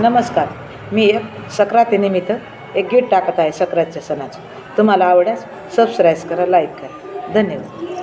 नमस्कार. मी एक सक्रातीनिमित्त एक गीत टाकत आहे सक्रातच्या सणाचं. तुम्हाला आवडल्यास सबस्क्राईब करा लाईक करा. धन्यवाद.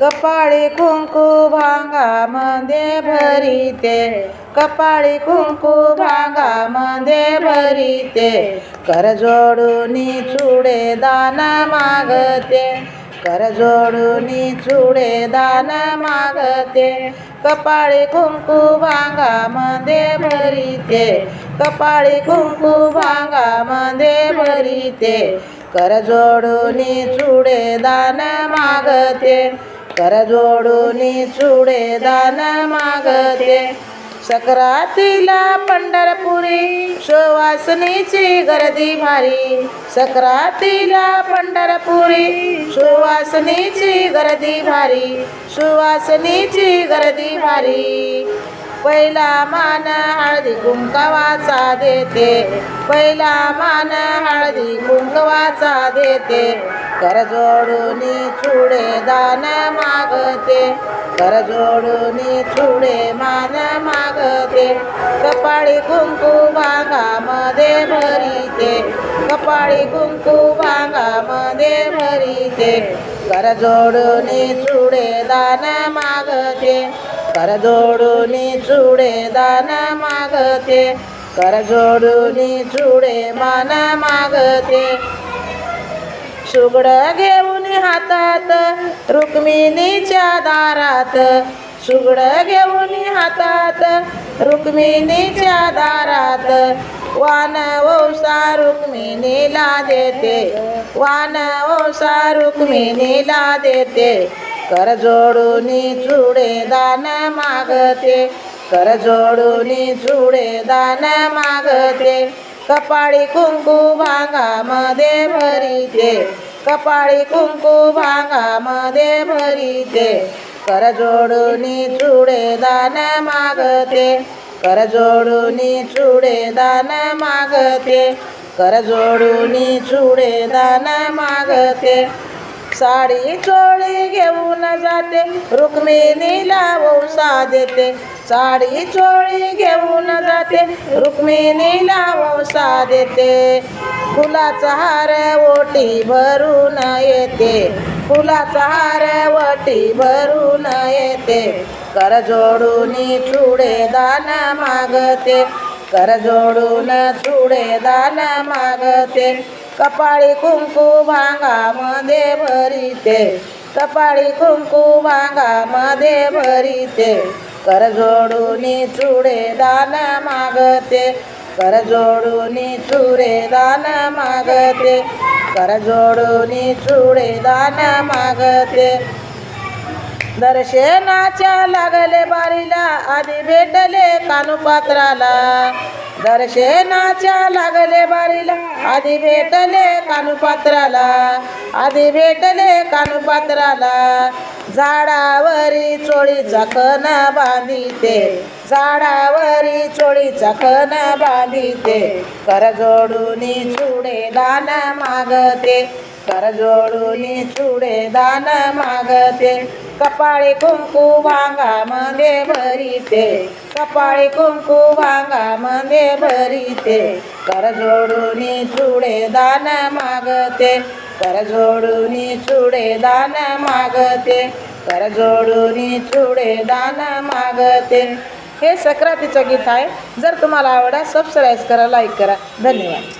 कपाळी कुंकू भांगामध्ये भरीते. कपाळी कुंकू भांगामध्ये भरीते. कर जोडूनी चुडे दान मागते. कर जोडूनी चुडे दान मागते. कपाळी कुंकू भांगामध्ये भरीते. कपाळी कुंकू भांगामध्ये भरीते. कर जोडूनी चुडे दान मागते. कर जोडूनी चुडे दान मागते. सक्रातीला पंढरपुरी सुवासनीची गर्दी भारी. सक्रातीला पंढरपुरी सुवासनीची गर्दी भारी. सुवासनीची गर्दी भारी. पहिला मान हळदी कुंकवाचा देते. पहिला मान हळदी कुंकवाचा देते. कर जोडून चुडे दान मागते. कर जोडूनी चुडे मान मागते. कपाळी कुंकू भांगामध्ये भरीते. कपाळी कुंकू भांगामध्ये भरीते. कर जोडूनी चुडे दान मागते. कर जोडूनी चुडे दान मागते. कर जोडूनी चुडे मान मागते. सुगड घेऊन हातात रुक्मिणीच्या दारात. सुगड घेऊन हातात रुक्मिणीच्या दारात. वान वौसा रुक्मिणीला देते वान वौसा रुक्मिणीला देते. कर जोडून चुडे दान मागते कर जोडून चुडे दान मागते. कपाळी कुंकू भांगामध्ये भरीते. कपाळी कुंकू भांगामध्ये भरीते. कर जोडूनी चुडे दान मागते. कर जोडूनी चुडे दान मागते. कर जोडूनी चुडे दान मागते. साडी चोळी घेऊन जाते. रुक्मिणीला वौसा देते साडी चोळी घेऊन जाते. रुक्मिणीला वौसा देते फुलाचा हार ओटी भरून येते. फुलाचा हार ओटी भरून येते. कर जोडूनी चुडे दान मागते. कर जोडून चुडे दान मागते. कपाळी कुंकू भांगामध्ये भरीते. कपाळी कुंकू भांगामध्ये भरिते. कर जोडूनी चुडे दान मागते. कर जोडूनी चुडे दान मागते. कर जोडूनी चुडे दान मागते. दर्शनाच्या लागले बारीला आधी भेटले कानुपात्राला. दर्शनाच्या लागले बारीला. आधी भेटले कानुपात्राला. आधी भेटले कानुपात्राला. झाडावरी चोळीचा कण बांधिते. झाडावरी चोळीचा कण बांधिते. कर जोडूनी चुडे दान मागते. कर जोडूनी चुडे दान मागते. कपाळी कुंकू भांगामध्ये भरीते. कपाळी कुंकू भांगामध्ये भरीते. कर जोडून चुडे दान मागते. कर जोडून चुडे दान मागते. कर जोडून चुडे दान मागते. हे सक्रातीचं गीत आहे. जर तुम्हाला आवडा सबस्क्राईब करा लाईक करा. धन्यवाद.